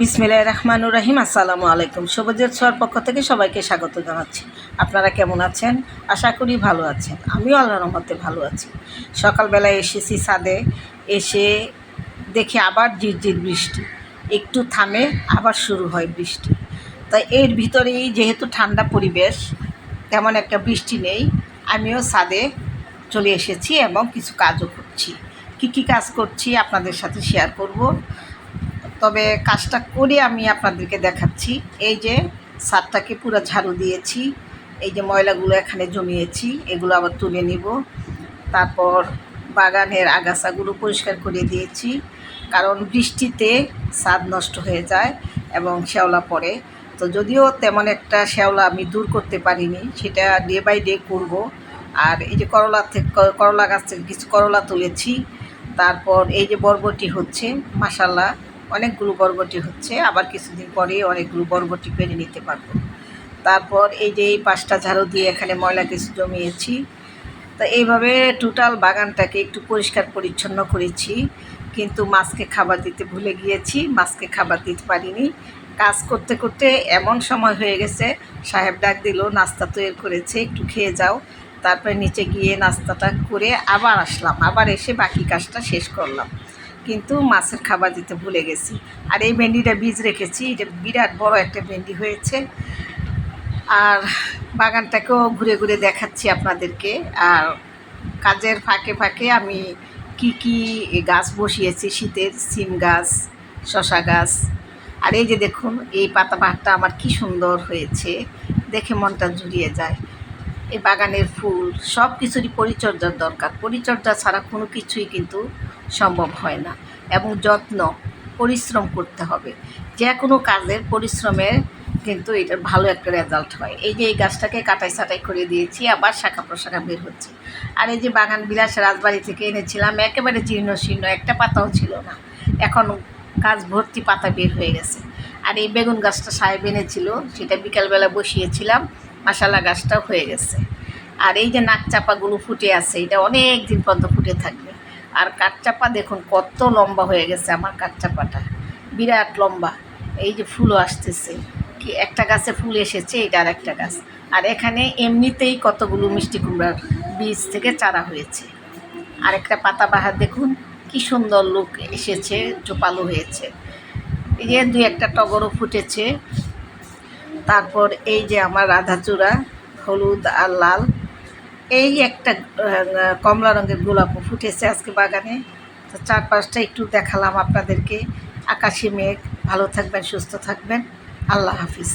বিসমিল্লাহ রহমানুর রাহিম, আসসালামু আলাইকুম। সবুজের ছোঁয়ার পক্ষ থেকে সবাইকে স্বাগত জানাচ্ছি। আপনারা কেমন আছেন? আশা করি ভালো আছেন। আমিও আল্লাহ রহমতে ভালো আছি। সকালবেলায় এসেছি ছাদে, এসে দেখি আবার ঝিরঝির বৃষ্টি। একটু থামে আবার শুরু হয় বৃষ্টি। তাই এর ভিতরেই যেহেতু ঠান্ডা পরিবেশ, তেমন একটা বৃষ্টি নেই, আমিও ছাদে চলে এসেছি এবং কিছু কাজও করছি। কী কী কাজ করছি আপনাদের সাথে শেয়ার করব? তবে কাজটা করে আমি আপনাদেরকে দেখাচ্ছি। এই যে সারটাকে পুরো ঝাড়ু দিয়েছি, এই যে ময়লাগুলো এখানে জমিয়েছি, এগুলো আবার তুলে নিব। তারপর বাগানের আগাছাগুলো পরিষ্কার করে দিয়েছি, কারণ বৃষ্টিতে স্বাদ নষ্ট হয়ে যায় এবং শ্যাওলা পড়ে। তো যদিও তেমন একটা শ্যাওলা আমি দূর করতে পারিনি, সেটা ডে বাই ডে করব। আর এই যে করলা থেকে, করলা গাছ থেকে কিছু করলা তুলেছি, তারপর এই যে বরবটি হচ্ছে মাসাল্লাহ অনেকগুলো বরবটি হচ্ছে, আবার কিছুদিন পরে অনেকগুলো বরবটি পেরে নিতে পারব। তারপর এই যে এই পাঁচটা ঝাড়ু দিয়ে এখানে ময়লা কিছু জমিয়েছি, তো এইভাবে টোটাল বাগানটাকে একটু পরিষ্কার পরিচ্ছন্ন করেছি, কিন্তু মাছকে খাবার দিতে ভুলে গিয়েছি, মাছকে খাবার দিতে পারিনি। কাজ করতে করতে এমন সময় হয়ে গেছে, সাহেব ডাক দিল, নাস্তা তৈরি করেছে, একটু খেয়ে যাও। তারপরে নিচে গিয়ে নাস্তাটা করে আবার আসলাম, আবার এসে বাকি কাজটা শেষ করলাম। কিন্তু মাছের খাবার দিতে ভুলে গেছি। আর এই ভেন্ডিটা বীজ রেখেছি, এটা বিরাট বড় একটা ভেন্ডি হয়েছে। আর বাগানটাকেও ঘুরে ঘুরে দেখাচ্ছি আপনাদেরকে। আর কাজের ফাঁকে ফাঁকে আমি কি কি গাছ বসিয়েছি, শীতের সিম গাছ, শশা গাছ। আর এই যে দেখুন, এই পাতাবাহারটা আমার কি সুন্দর হয়েছে। দেখে মনটা জুড়িয়ে যায়। এই বাগানের ফুল সব কিছুরই পরিচর্যার দরকার। পরিচর্যা ছাড়া কোনো কিছুই কিন্তু সম্ভব হয় না এবং যত্ন, পরিশ্রম করতে হবে। যে কোনো কাজের পরিশ্রমের কিন্তু এটার ভালো একটা রেজাল্ট হয়। এই যে এই গাছটাকে কাটাই ছাটাই করে দিয়েছি, আবার শাখা প্রশাখা বের হচ্ছে। আর এই যে বাগান বিলাস রাজবাড়ি থেকে এনেছিলাম, একেবারে জীর্ণ শীর্ণ, একটা পাতাও ছিল না। এখন গাছ ভর্তি পাতা বের হয়ে গেছে। আর এই বেগুন গাছটা সাহেব এনেছিল, সেটা বিকালবেলা বসিয়েছিলাম মশালা গাছটাও হয়ে গেছে। আর এই যে নাক চাপাগুলো ফুটে আছে, এটা অনেক দিন পর্যন্ত ফুটে থাকবে। আর কাঠচাপা দেখুন, কত লম্বা হয়ে গেছে আমার কাঠচাপাটা। বিরাট লম্বা। এই যে ফুলও আসতেছে। কি একটা গাছে ফুল এসেছে, এটা আর একটা গাছ। আর এখানে এমনিতেই কতগুলো মিষ্টি কুমড়ার বীজ থেকে চারা হয়েছে। আর একটা পাতা বাহার দেখুন, কি সুন্দর লোক এসেছে, জোপালো হয়েছে। এই যে দুই একটা টগরও ফুটেছে। তারপর এই যে আমার রাধাচূড়া, হলুদ আর লাল। এই একটা কমলা রঙের গোলাপও ফুটেছে আজকে বাগানে। তো চারপাশটা একটু দেখালাম আপনাদেরকে। আকাশি মেঘ। ভালো থাকবেন, সুস্থ থাকবেন। আল্লাহ হাফিজ।